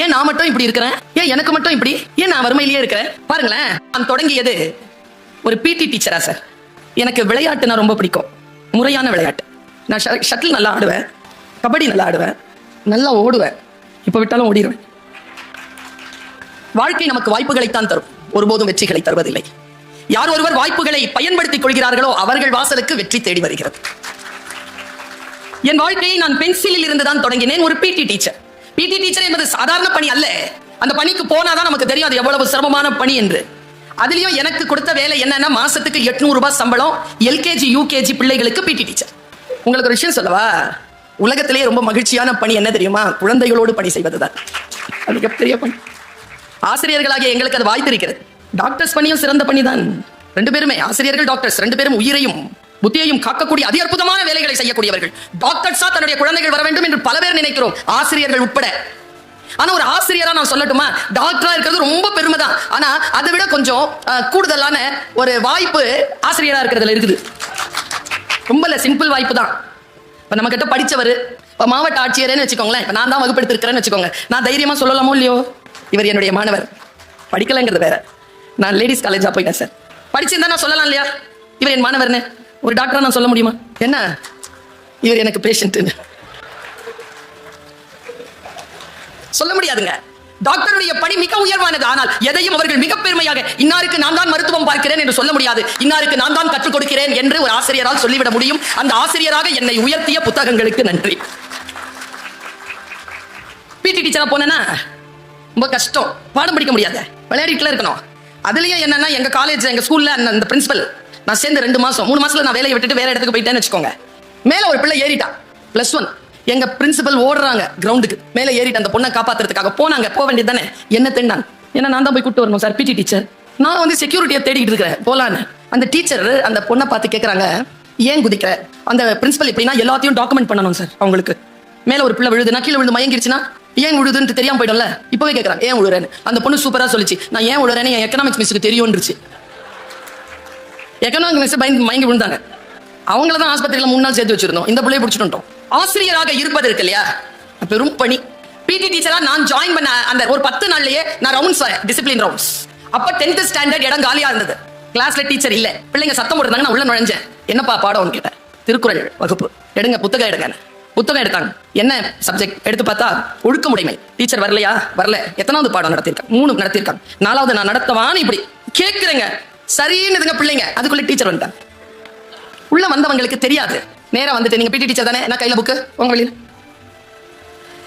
ஏன் நான் மட்டும் இப்படி இருக்கிறேன்? ஏன் எனக்கு மட்டும் இப்படி? ஏன் நான் வறுமையிலேயே இருக்கிறேன்? பாருங்களேன் நான் தொடங்கியது ஒரு பிடி டீச்சரா சார் எனக்கு விளையாட்டுனா ரொம்ப பிடிக்கும். முறையான விளையாட்டு. நான் ஷட்டில் நல்லா ஆடுவேன். கபடி நல்லா ஆடுவேன். நல்லா ஓடுவேன். இப்போ விட்டாலும் ஓடிடுவேன் வாழ்க்கை நமக்கு வாய்ப்புகளைத்தான் தரும். ஒருபோதும் வெற்றிகளை தருவதில்லை. யார் ஒருவர் வாய்ப்புகளை பயன்படுத்திக் கொள்கிறார்களோ அவர்கள் வாசலுக்கு வெற்றி தேடி வருகிறது. என் வாழ்க்கையை நான் பென்சிலில் இருந்து தான் தொடங்கினேன். ஒரு பிடி டீச்சர் பிடி டீச்சர் என்பது சாதாரண பணி அல்ல. அந்த பணிக்கு போனாதான் நமக்கு தெரியும் அது எவ்வளவு சிரமமான பணி என்று. அதுலயும் எனக்கு கொடுத்த வேலை என்னன்னா மாசத்துக்கு எட்நூறு ரூபாய் சம்பளம் எல்கேஜி யூகேஜி பிள்ளைகளுக்கு பிடி டீச்சர் உங்களுக்கு ஒரு விஷயம் சொல்லவா? உலகத்திலேயே ரொம்ப மகிழ்ச்சியான பணி என்ன தெரியுமா? குழந்தைகளோடு பணி செய்வதுதான். அது மிகப்பெரிய பணி. ஆசிரியர்களாகிய எங்களுக்கு அது வாய்த்திருக்கிறது டாக்டர்ஸ் பணியும் சிறந்த பணிதான். ரெண்டு பேருமே ஆசிரியர்கள் டாக்டர்ஸ் ரெண்டு பேரும் உயிரையும் புத்தியையும் காக்கக்கூடிய அதி அற்புதமான வேலைகளை செய்யக்கூடியவர்கள். டாக்டர்ஸா தன்னுடைய குழந்தைகள் வர வேண்டும் என்று பல பேர் நினைக்கிறோம். ஆசிரியர்கள் உட்பட. ஆனா ஒரு ஆசிரியரா நான் சொல்லட்டுமா? டாக்டரா இருக்கிறது ரொம்ப பெருமை தான் ஆனா அதை விட கொஞ்சம் கூடுதலான ஒரு வாய்ப்பு ஆசிரியரா இருக்கிறதுல இருக்குது. ரொம்ப இல்லை சிம்பிள் வாய்ப்பு தான் இப்ப நம்ம கிட்ட படிச்சவர் இப்ப மாவட்ட ஆட்சியரேன்னு வச்சுக்கோங்களேன். நான் தான் வகுப்பெடுத்திருக்கிறேன்னு வச்சுக்கோங்க. நான் தைரியமா சொல்லலாமோ இல்லையோ? இவர் என்னுடைய மாணவர். படிக்கலைங்கிறது வேற. நான் லேடிஸ் காலேஜா போயிட்டேன் சார் படிச்சிருந்தா நான் சொல்லலாம் இல்லையா? இவர் என் மாணவர்னு? ஒரு டாக்டரா நான் சொல்ல முடியுமா? என்ன? இவர் எனக்கு பேஷண்ட்டுன்னு சொல்ல முடியாதுங்க. டாக்டருடைய பணி மிக உயர்வானது. ஆனால் எதையும் அவர்கள் மிக பெருமையாக இன்னாருக்கு நான் தான் மருத்துவம் பார்க்கிறேன் என்று சொல்ல முடியாது. இன்னாருக்கு நான் தான் கற்றுக் கொடுக்கிறேன் என்று ஒரு ஆசிரியரால் சொல்லிவிட முடியும். அந்த ஆசிரியராக என்னை உயர்த்திய புத்தகங்களுக்கு நன்றி. பிடி டீச்சரா போனேன்னா ரொம்ப கஷ்டம். பாடம் படிக்க முடியாது. விளையாடிட்டுல இருக்கணும். அதுலயும் என்னன்னா எங்க காலேஜ் எங்க ஸ்கூல்ல அந்த பிரின்சிபல் நான் சேர்ந்து ரெண்டு மாசம் மூணு மாசத்துல நான் வேலையை விட்டுட்டு வேற இடத்துக்கு போயிட்டேன்னு வச்சுக்கோங்க. மேல ஒரு பிள்ளை ஏறிட்டான் பிளஸ் ஒன் எங்க பிரின்சிபல் ஓடுறாங்க கிரவுண்டுக்கு மேல ஏறிட்டு அந்த பொண்ணை காப்பாத்துறதுக்காக போனாங்க. போக வேண்டியது தானே? என்ன தேடினாங்க ஏன்னா நான் தான் போய் கூட்டு வரணும் சார் பிடி டீச்சர் நான் வந்து செக்யூரிட்டியை தேடிட்டு இருக்கிறேன். போலான்னு. அந்த டீச்சர் அந்த பொண்ணை பார்த்து கேட்கறாங்க ஏன் குதிக்கிற? அந்த பிரின்சிபல் எப்படின்னா எல்லாத்தையும் டாக்குமெண்ட் பண்ணணும் சார் அவங்களுக்கு. மேல ஒரு பிள்ளை விழுதுனா கீழே விழுந்து மயங்கிருச்சுன்னா ஏன் விழுதுன்னு தெரியாம போயிடும்ல? இப்பவே கேட்கறாங்க ஏன் விழுறேன்னு? அந்த பொண்ணு சூப்பரா சொல்லிச்சு நான் ஏன் விழுறேன்னு என் எக்கனாமிக்ஸ் மிஸ்க்கு தெரியும்ன்றுச்சு. எக்கனாமிக் மிஸ் பயந்து மயங்கி விழுந்தாங்க. அவங்கள தான் ஆஸ்பத்திரியில மூணு நாள் சேர்த்து வச்சிருந்தோம். இந்த பிள்ளைய பிடிச்சிட்டு ஆசிரியராக இருப்பது இருக்கு இல்லையா? பெரும் பணி. பிடி டீச்சரா நான் ஜாயின் பண்ண அந்த ஒரு பத்து நாள்லயே நான் ரவுண்ட்ஸ் டிசிப்ளின் ரவுண்ட்ஸ் அப்ப டென்த் ஸ்டாண்டர்ட் இடம் காலியா இருந்தது. கிளாஸ்ல டீச்சர் இல்ல. பிள்ளைங்க சத்தம் போடுறாங்க நான் உள்ள நுழைஞ்சேன். என்னப்பா பாடம் கேட்டேன் திருக்குறள் வகுப்பு. எடுங்க புத்தகம் எடுங்க. புத்தகம் எடுத்தாங்க. என்ன சப்ஜெக்ட் எடுத்து பார்த்தா ஒழுக்கமுடைமை. டீச்சர் வரலையா? வரல. எத்தனாவது பாடம் நடத்திருக்காங்க மூணு நடத்திருக்காங்க நாலாவது நான் நடத்தவான்னு இப்படி கேட்குறேங்க. சரின்னுதுங்க பிள்ளைங்க. அதுக்குள்ள டீச்சர் வந்தாங்க உள்ள வந்தவங்களுக்கு தெரியாது. நேரா வந்துட்டு நீங்க பிடி டீச்சர் தானே? நான் கையில புக்கு உங்க வழியில்.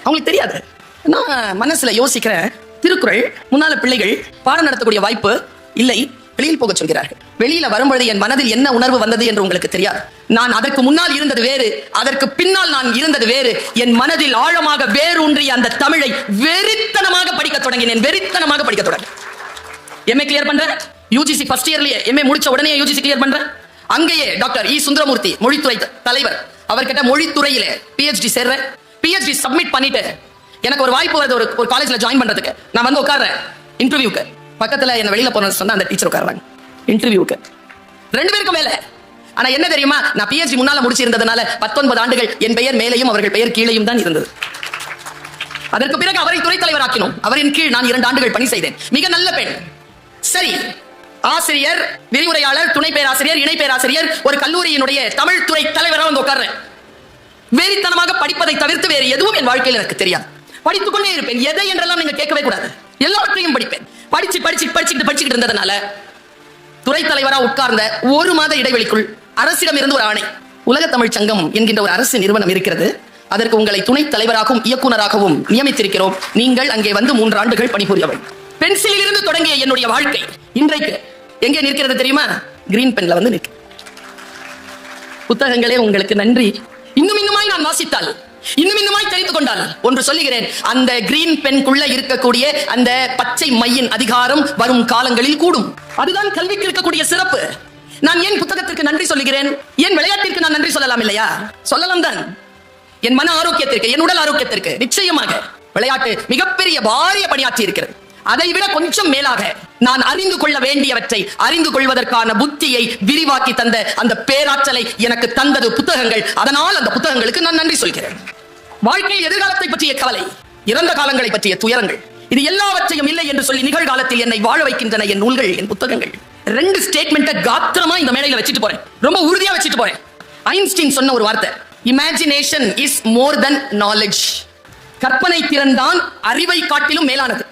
அவங்களுக்கு தெரியாது. நான் மனசுல யோசிக்கிறேன். திருக்குறள் முன்னால பிள்ளைகள் பாடம் நடத்தக்கூடிய வாய்ப்பு இல்லை. வெளியில் போக சொல்கிறார்கள். வெளியில வரும்பொழுது என் மனதில் என்ன உணர்வு வந்தது என்று உங்களுக்கு தெரியாது. நான் அதற்கு முன்னால் இருந்தது வேறு. அதற்கு பின்னால் நான் இருந்தது வேறு. என் மனதில் ஆழமாக வேரூன்றிய அந்த தமிழை வெறித்தனமாக படிக்க தொடங்கினேன். வெறித்தனமாக படிக்க தொடங்கினேன். எம்ஏ கிளியர் பண்றேன் யூஜிசி ஃபர்ஸ்ட் இயர்லயே எம்ஏ முடிச்ச உடனே யூஜிசி கிளியர் பண்றேன் அங்கேயே டாக்டர் இ e. சுந்தரமூர்த்தி மொழித்துறை தலைவர். அவர்கிட்ட மொழித்துறையில பிஹெச்டி சேர்றேன் பிஹெச்டி சப்மிட் பண்ணிட்டு எனக்கு ஒரு வாய்ப்பு வருது ஒரு ஒரு காலேஜ்ல ஜாயின் பண்றதுக்கு. நான் வந்து உட்கார்றேன். இன்டர்வியூக்கு பக்கத்துல என்ன வெளியில போன சொன்னா அந்த டீச்சர் உட்காடுறாங்க இன்டர்வியூக்கு ரெண்டு பேருக்கும் மேல. ஆனா என்ன தெரியுமா? நான் பிஹெச்டி முன்னால முடிச்சிருந்ததுனால பத்தொன்பது ஆண்டுகள் என் பெயர் மேலையும் அவர்கள் பெயர் கீழேயும் தான் இருந்தது. அதற்கு பிறகு அவரை துறை தலைவராக்கினோம். அவரின் கீழ் நான் இரண்டு ஆண்டுகள் பணி செய்தேன். மிக நல்ல பெண். சரி ஆசிரியர் விரிவுரையாளர் துணை பேராசிரியர் இணை பேராசிரியர் ஒரு கல்லூரியினுடைய தமிழ் துறை தலைவராக வந்து உட்கார்றேன். வெறித்தனமாக படிப்பதை தவிர்த்து வேறு எதுவும் என் வாழ்க்கையில் எனக்கு தெரியாது. படித்துக் கொண்டே இருப்பேன். எதை என்றெல்லாம் நீங்க கேட்கவே கூடாது. எல்லாவற்றையும் படிப்பேன். படிச்சு படிச்சு படிச்சுக்கிட்டு படிச்சுக்கிட்டு இருந்ததுனால துறை தலைவரா உட்கார்ந்த ஒரு மாத இடைவெளிக்குள் அரசிடம் இருந்து ஒரு ஆணை உலக தமிழ் சங்கம் என்கின்ற ஒரு அரசு நிறுவனம் இருக்கிறது. அதற்கு உங்களை துணைத் தலைவராகவும் இயக்குனராகவும் நியமித்திருக்கிறோம். நீங்கள் அங்கே வந்து மூன்று ஆண்டுகள் பணிபுரிய வேண்டும் பென்சிலில் இருந்து தொடங்கிய என்னுடைய வாழ்க்கை. இன்றைக்கு எங்கே நிற்கிறது தெரியுமா? கிரீன் பென்ல வந்து நிற்க புத்தகங்களே உங்களுக்கு நன்றி. இன்னும் இன்னுமாய் நான் வாசித்தால் இன்னும் இன்னுமாய் தெரிந்து கொண்டால் ஒன்று சொல்லுகிறேன். அந்த கிரீன் பெண்குள்ள இருக்கக்கூடிய அந்த பச்சை மையின் அதிகாரம் வரும் காலங்களில் கூடும். அதுதான் கல்விக்கு இருக்கக்கூடிய சிறப்பு. நான் ஏன் புத்தகத்திற்கு நன்றி சொல்லுகிறேன்? ஏன் விளையாட்டிற்கு நான் நன்றி சொல்லலாம் இல்லையா? சொல்லலாம் தான். என் மன ஆரோக்கியத்திற்கு என் உடல் ஆரோக்கியத்திற்கு நிச்சயமாக விளையாட்டு மிகப்பெரிய பாரிய பணியாற்றி இருக்கிறது. அதை விட கொஞ்சம் மேலாக நான் அறிந்து கொள்ள வேண்டியவற்றை அறிந்து கொள்வதற்கான புத்தியை விரிவாக்கி தந்த அந்த பேராற்றலை எனக்கு தந்தது புத்தகங்கள். அதனால் அந்த புத்தகங்களுக்கு நான் நன்றி சொல்கிறேன். வாழ்க்கை எதிர்காலத்தை பற்றிய கவலை இறந்த காலங்களை பற்றிய துயரங்கள் இது எல்லாவற்றையும் இல்லை என்று சொல்லி நிகழ்காலத்தில் என்னை வாழ வைக்கின்றன என் நூல்கள் என் புத்தகங்கள். ரெண்டு ஸ்டேட்மெண்ட்டை காத்திரமா இந்த மேடையில வச்சுட்டு போறேன். ரொம்ப உறுதியா வச்சுட்டு போறேன். ஐன்ஸ்டீன் சொன்ன ஒரு வார்த்தை imagination is more than knowledge கற்பனை திறன் தான் அறிவை காட்டிலும் மேலானது.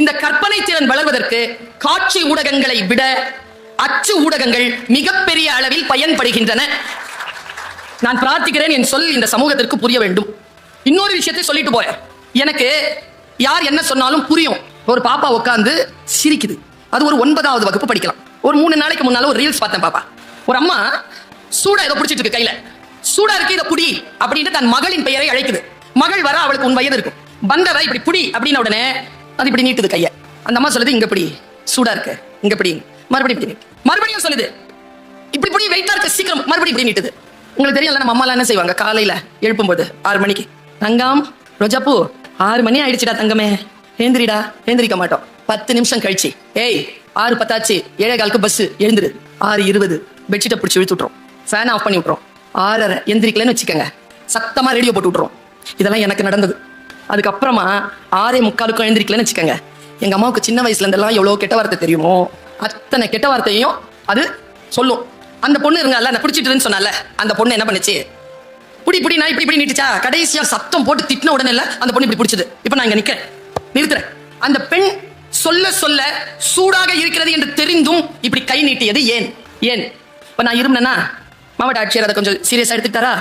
இந்த கற்பனை திறன் வளர்வதற்கு காட்சி ஊடகங்களை விட அச்சு ஊடகங்கள் மிகப்பெரிய அளவில் பயன்படுகின்றன. நான் பிரார்த்திக்கிறேன் என் சொல் இந்த சமூகத்திற்கு புரிய வேண்டும். இன்னொரு விஷயத்தை சொல்லிட்டு போறேன். எனக்கு யார் என்ன சொன்னாலும் புரியும். ஒரு பாப்பா உட்காந்து சிரிக்குது. அது ஒரு ஒன்பதாவது வகுப்பு படிக்கலாம். ஒரு மூணு நாளைக்கு முன்னால ஒரு ரீல்ஸ் பார்த்தேன் பாப்பா. ஒரு அம்மா சூடா இதை பிடிச்சிட்டு இருக்கு கையில. சூடா இருக்கு இதை புடி அப்படின்னு தன் மகளின் பெயரை அழைக்குது. மகள் வர அவளுக்கு உன் வயது இருக்கும். வந்தவ இப்படி புடி அப்படின்ன உடனே அது இப்படி நீட்டுது கைய. அந்த அம்மா சொல்லுது இங்க இப்படி சூடா இருக்கு இங்க இப்படி மறுபடியும் இப்படி மறுபடியும் சொல்லுது இப்படி இப்படி வெயிட்டா இருக்க சீக்கிரம் மறுபடியும் இப்படி நீட்டுது. உங்களுக்கு தெரியல நம்ம அம்மாலாம் என்ன செய்வாங்க காலையில எழுப்பும்போது ஆறு மணிக்கு தங்கம் ரோஜாப்பூ ஆறு மணி ஆயிடுச்சுடா தங்கமே ஏந்திரிடா ஏந்திரிக்க மாட்டோம். பத்து நிமிஷம் கழிச்சு ஏய் ஆறு பத்தாச்சு ஏழை காலுக்கு பஸ் எழுந்துரு. ஆறு இருபது பெட்ஷீட்டை பிடிச்சி இழுத்து விட்டுரும் ஃபேன் ஆஃப் பண்ணி விட்றோம் ஆறரை எந்திரிக்கலன்னு வச்சுக்கோங்க. சத்தமா ரேடியோ போட்டு விட்றோம் இதெல்லாம் எனக்கு நடந்தது. அதுக்கப்புறமா ஆறே முக்காலுக்கும் எழுந்திரிக்கலன்னு வச்சுக்கோங்க. எங்க அம்மாவுக்கு சின்ன வயசுல இருந்தெல்லாம் எவ்வளவு கெட்ட வார்த்தை தெரியுமோ அத்தனை கெட்ட வார்த்தையும் அது சொல்லும். அந்த பொண்ணு இருங்கல்ல நான் பிடிச்சிட்டுன்னு சொன்னால அந்த பொண்ணு என்ன பண்ணுச்சு? புடி புடி நான் இப்படி இப்படி நீட்டுச்சா? கடைசியா சத்தம் போட்டு திட்டின உடனே இல்ல அந்த பொண்ணு இப்படி பிடிச்சது. இப்ப நான் இங்க நிக்கிறேன். நிறுத்துறேன். அந்த பெண் சொல்ல சொல்ல சூடாக இருக்கிறது என்று தெரிந்தும் இப்படி கை நீட்டியது ஏன்? ஏன்? இப்ப நான் இருந்தேன்னா மாவட்ட ஆட்சியர் அதை கொஞ்சம் சீரியஸா எடுத்துக்கிட்டாரா?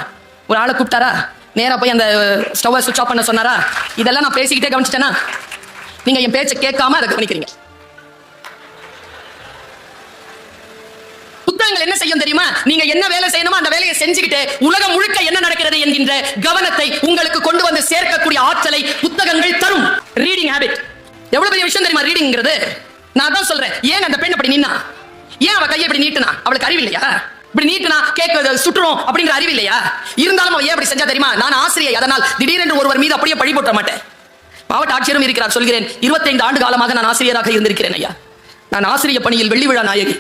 ஒரு ஆளை கூப்பிட்டாரா? நேரா போய் அந்த ஸ்டவ்வை சுவிச் ஆஃப் பண்ண சொன்னாரா? இதெல்லாம் நான் பேசிக்கிட்டே கவனிச்சிட்டேன்னா நீங்க என் பேச்சை கேட்காம அதை கவனிக்கிறீங்க. புத்தகங்கள் என்ன செய்யும் தெரியுமா? நீங்க என்ன வேலை செய்யணுமோ அந்த வேலையை செஞ்சுக்கிட்டு உலகம் முழுக்க என்ன நடக்கிறது என்கின்ற கவனத்தை உங்களுக்கு கொண்டு வந்து சேர்க்கக்கூடிய ஆற்றலை புத்தகங்கள் தரும். ரீடிங் ஹேபிட் எவ்வளவு பெரிய விஷயம் தெரியுமா ரீடிங்கிறது நான் தான் சொல்றேன். ஏன் அந்த பெண் அப்படி நின்னா? ஏன் அவ கையை இப்படி நீட்டுனா? அவளுக்கு அறிவில்லையா? இப்படி நீட்டுனா கேட்க சுற்றுறோம் அப்படிங்கிற அறிவு இல்லையா? இருந்தாலும் ஏன் அப்படி செஞ்சா தெரியுமா? நான் ஆசிரியை அதனால் திடீரென்று ஒருவர் மீது அப்படியே பழி போட்ட மாட்டேன். மாவட்ட ஆட்சியரும் இருக்கிறார் சொல்கிறேன். 25 ஆண்டு காலமாக நான் ஆசிரியராக இருந்திருக்கிறேன் ஐயா. நான் ஆசிரிய பணியில் வெள்ளி விழா நாயகி.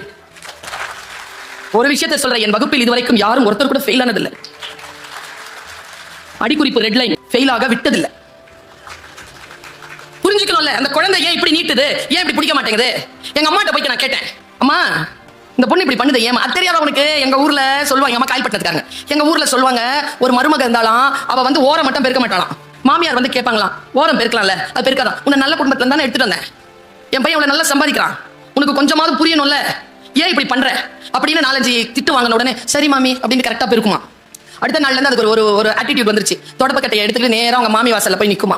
ஒரு விஷயத்தை சொல்றேன் என் வகுப்பில் இதுவரைக்கும் யாரும் ஒருத்தர் கூட ஃபெயில் ஆனதில்லை. அடிக்குறிப்பு ரெட் லைன் ஃபெயில் ஆக விட்டதில்லை. புரிஞ்சுக்கணும்ல அந்த குழந்தை ஏன் இப்படி நீட்டுது? ஏன் இப்படி பிடிக்க மாட்டேங்குது? எங்க அம்மாட்ட போய் நான் கேட்டேன். அம்மா இந்த பொண்ணு இப்படி பண்ணுது ஏமா அது தெரியாத உனக்கு? எங்க ஊர்ல சொல்லுவாங்க அம்மா காயல்பட்டதுக்காங்க எங்க ஊர்ல சொல்லுவாங்க ஒரு மருமக இருந்தாலும் அவ வந்து ஓரம் மட்டும் பெருக்க மாட்டாளாம். மாமியார் வந்து கேட்பாங்களாம் ஓரம் பெருக்கலாம்ல அது பெருக்காதான் உன்னை நல்ல குடும்பத்துல தானே எடுத்துட்டு வந்தேன். என் பையன் இவ்வளவு நல்லா சம்பாதிக்கிறான். உனக்கு கொஞ்சமாவது புரியணும்ல? ஏன் இப்படி பண்ற? அப்படின்னு நாலஞ்சு திட்டு வாங்கின உடனே சரி மாமி அப்படின்னு கரெக்டா பெருக்குமா. அடுத்த நாள்ல இருந்து அதுக்கு ஒரு ஒரு ஆட்டிடியூட் வந்துருச்சு. தொடப்பக்கட்டையை எடுத்துக்கிட்டு நேரம் அவங்க மாமி வாசல்ல போய் நிக்குமா.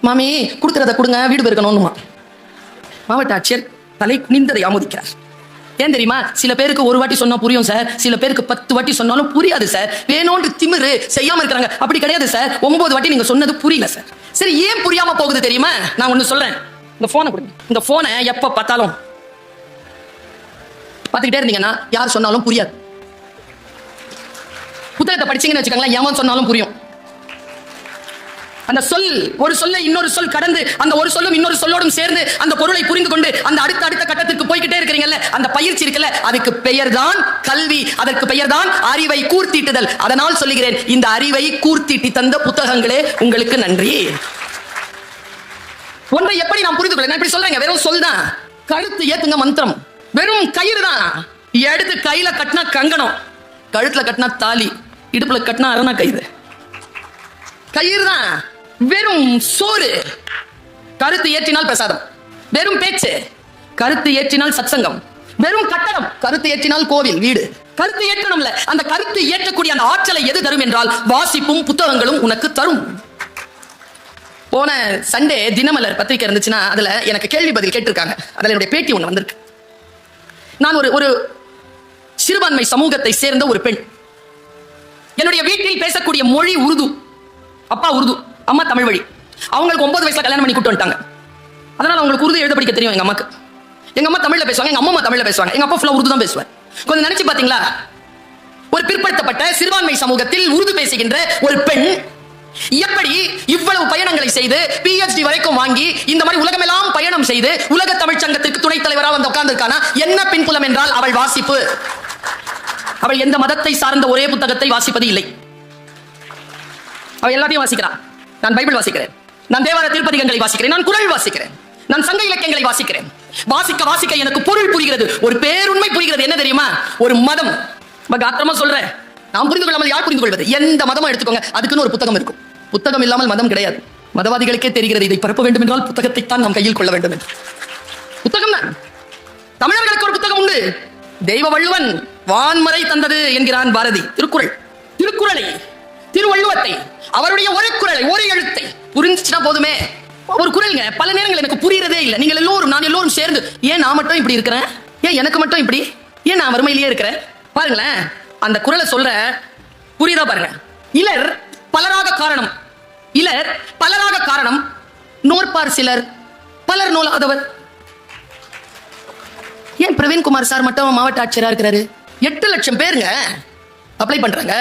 மாமி கொடுக்கறத கொடுங்க வீடு பெருக்கணும்னுமா. மாவட்ட ஆட்சியர் தலை குனிந்ததை ஆமோதிக்கிறார். ஏன் தெரியுமா? சில பேருக்கு ஒரு வாட்டி சொன்னா புரியும் சார் சில பேருக்கு பத்து வாட்டி சொன்னாலும் புரியாது சார் வேணும்னு திமிரு செய்யாம இருக்கிறாங்க. அப்படி கிடையாது சார் ஒன்பது வாட்டி நீங்க சொன்னது புரியல சார் சரி ஏன் புரியாம போகுது தெரியுமா? நான் ஒண்ணு சொல்றேன். இந்த போனை கொடுங்க. இந்த போனை எப்ப பார்த்தாலும் பார்த்துக்கிட்டே இருந்தீங்கன்னா யார் சொன்னாலும் புரியாது. புத்தகத்தை படிச்சீங்கன்னு வச்சுக்கோங்களேன் எவன் சொன்னாலும் புரியும். அந்த சொல் ஒரு சொல்லை இன்னொரு சொல் கடந்து அந்த ஒரு சொல்லும் இன்னொரு சொல்லோடும் சேர்ந்து அந்த பொருளை புரிந்து கொண்டு அந்த அடுத்த அடுத்த கட்டத்திற்கு போய்கிட்டே இருக்கிறீங்கல்ல அந்த பயிற்சி இருக்குல்ல அதுக்கு பெயர் தான் கல்வி அதற்கு பெயர்தான் அறிவை கூர்த்தீட்டுதல். அதனால் சொல்லுகிறேன் இந்த அறிவை கூர்த்தீட்டி தந்த புத்தகங்களே உங்களுக்கு நன்றி. ஒன்றை எப்படி நான் புரிந்து கொள்ள நான் இப்படி சொல்றேங்க வெறும் சொல் தான். கழுத்து ஏத்துங்க மந்திரம் வெறும் கயிறு தான். எடுத்து கையில கட்டினா கங்கணம் கழுத்துல கட்டினா தாலி இடுப்புல கட்டினா அரணா கயிறு. கயிறு தான். வெறும் சோறு. கருத்து ஏற்றினால் பிரசாதம். வெறும் பேச்சு. கருத்து ஏற்றினால் சத்சங்கம். வெறும் கட்டடம் கருத்து ஏற்றினால் கோவில் வீடு. கருத்து ஏற்றணும்ல. அந்த கருத்து ஏற்றக்கூடிய அந்த ஆற்றலை எது தரும் என்றால் வாசிப்பும் புத்தகங்களும் உனக்கு தரும். போன சண்டே தினமலர் பத்திரிக்கை இருந்துச்சுன்னா அதுல எனக்கு கேள்வி பதில் கேட்டிருக்காங்க. அதுல என்னுடைய பேட்டி ஒண்ணு வந்திருக்கு. நான் ஒரு ஒரு சிறுபான்மை சமூகத்தை சேர்ந்த ஒரு பெண். என்னுடைய வீட்டில் பேசக்கூடிய மொழி உருது. அப்பா உருது. அம்மா தமிழ் வழி. அவங்களுக்கு ஒன்பது வயசுல கல்யாணம் பண்ணி கூட்டு வந்துட்டாங்க. அதனால அவங்களுக்கு உருது எழுத படிக்க தெரியும் எங்க அம்மாக்கு. எங்க அம்மா தமிழ்ல பேசுவாங்க எங்க அம்மா தமிழ்ல பேசுவாங்க. எங்க அப்பா ஃபுல்லா உருது தான் பேசுவார். கொஞ்சம் நினைச்சு பாத்தீங்களா? ஒரு பிற்படுத்தப்பட்ட சிறுபான்மை சமூகத்தில் உருது பேசுகின்ற ஒரு பெண் எப்படி இவ்வளவு பயணங்களை செய்து பிஹெச்டி வரைக்கும் வாங்கி இந்த மாதிரி உலகமெல்லாம் பயணம் செய்து உலக தமிழ்ச் சங்கத்திற்கு துணைத் தலைவராக வந்து உட்கார்ந்துருக்கான? என்ன பின்புலம் என்றால் அவள் வாசிப்பு. அவள் எந்த மதத்தை சார்ந்த ஒரே புத்தகத்தை வாசிப்பது இல்லை. அவள் எல்லாத்தையும் வாசிக்கிறான். நான் பைபிள் வாசிக்கிறேன். நான் தேவார திருப்பதிகங்களை வாசிக்கிறேன். நான் குரல் வாசிக்கிறேன். நான் சங்க இலக்கியங்களை வாசிக்கிறேன். வாசிக்க வாசிக்க எனக்கு பொருள் புரிகிறது. ஒரு பேருண்மை புரிகிறது. என்ன தெரியுமா? ஒரு மதம். காத்திரமா சொல்றேன். நான் புரிந்து கொள்ளாமல் யார் புரிந்து கொள்வது? எந்த மதமும் எடுத்துக்கோங்க. அதுக்குன்னு ஒரு புத்தகம் இருக்கும். புத்தகம் இல்லாமல் மதம் கிடையாது. மதவாதிகளுக்கே தெரிகிறது இதை பரப்ப வேண்டும் என்றால் புத்தகத்தை தான் நாம் கையில் கொள்ள வேண்டும் என்று. புத்தகம் தான். தமிழர்களுக்கு ஒரு புத்தகம் உண்டு. தெய்வ வள்ளுவன் வான்மறை தந்தது என்கிறான் பாரதி. திருக்குறள். திருக்குறளை திருவள்ளுவத்தை அவருடைய ஒரு குறளை ஒரு எழுத்தை புரிஞ்சுச்சுன்னா போதுமே. ஒரு குரல்ங்க பல நேரங்கள் எனக்கு புரியறதே இல்லை. நீங்கள் எல்லோரும் நான் எல்லோரும் சேர்ந்து ஏன் நான் மட்டும் இப்படி இருக்கிறேன்? ஏன் எனக்கு மட்டும் இப்படி? ஏன் நான் வறுமையிலேயே இருக்கிறேன்? பாருங்களேன் அந்த குரலை சொல்ற புரியுதா பாருங்க. இலர் பலராக காரணம். இலர் பலராக காரணம். நோற்பார் சிலர் பலர் நூலாதவர். ஏன் பிரவீன்குமார் சார் மட்டும் மாவட்ட ஆட்சியரா இருக்கிறாரு? எட்டு லட்சம் பேருங்க அப்ளை பண்றாங்க.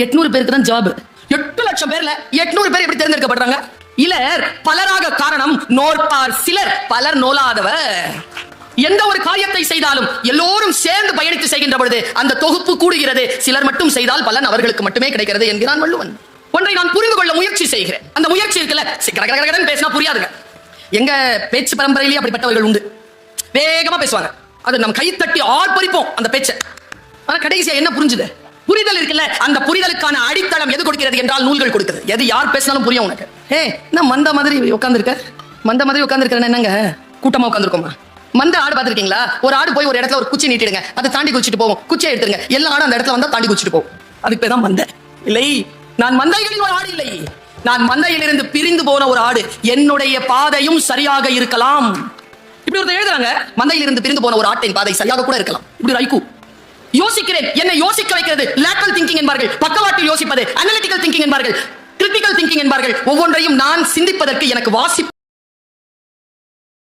எட்நூறு பேருக்கு தான் ஜாப் எட்டு லட்சம் பேர்ல எட்நூறு பேர் எப்படி தேர்ந்தெடுக்கப்படுறாங்க? இலர் பலராக காரணம் நோற்பார் சிலர். பலர் நோலாதவர். எந்த ஒரு காரியத்தை செய்தாலும் எல்லோரும் சேர்ந்து பயணித்து செய்கின்ற பொழுது அந்த தொகுப்பு கூடுகிறது. சிலர் மட்டும் செய்தால் பலன் அவர்களுக்கு மட்டுமே கிடைக்கிறது என்கிறான் வள்ளுவன். ஒன்றை நான் புரிந்து கொள்ள முயற்சி செய்கிறேன். அந்த முயற்சி இருக்குல்ல? சரி, பேசினா புரியாதுங்க. எங்க பேச்சு பரம்பரையிலேயே அப்படிப்பட்டவர்கள் உண்டு. வேகமா பேசுவாங்க. அது நம்ம கை தட்டி ஆர்ப்பரிப்போம் அந்த பேச்சை. ஆனா கடைசியா என்ன புரிஞ்சுது? புரிதல் இருக்குல்ல? அந்த புரிதலுக்கான அடித்தளம் எது கொடுக்கிறது என்றால் நூல்கள் கொடுக்குது. எது யார் பேசினாலும் புரியும் உனக்கு. ஏ என்ன மந்த மாதிரி உட்காந்துருக்க மந்த மாதிரி உட்காந்துருக்கிறேன் என்னங்க? கூட்டமா உட்காந்துருக்கோமா மந்த ஆடு பாத்துருக்கீங்களா ஒரு ஆடு போய் ஒரு இடத்துல ஒரு குச்சி நீட்டிடுங்க. அதை தாண்டி குச்சிட்டு போவோம். குச்சியை எடுத்துருங்க. எல்லா ஆடும் அந்த இடத்துல வந்தா தாண்டி குச்சிட்டு போவோம். அதுக்கு பேர் தான் மந்த. இல்லை நான் மந்தைகளில் ஒரு ஆடு இல்லை. நான் மந்தையிலிருந்து பிரிந்து போன ஒரு ஆடு. என்னுடைய பாதையும் சரியாக இருக்கலாம். இப்படி ஒருத்தர் எழுதுறாங்க. மந்தையிலிருந்து பிரிந்து போன ஒரு ஆட்டின் பாதை சரியாக கூட இருக்கலாம். இப்படி ஒரு ஐக்கு. யோசிக்கிறேன். என்னை யோசிக்க வைக்கிறது லேட்டரல் திங்கிங் என்பார்கள். பக்கவாட்டில் யோசிப்பது அனலிட்டிக்கல் திங்கிங் என்பார்கள். கிரிட்டிக்கல் திங்கிங் என்பார்கள். ஒவ்வொன்றையும் நான் சிந்திப்பதற்கு எனக்கு வாசி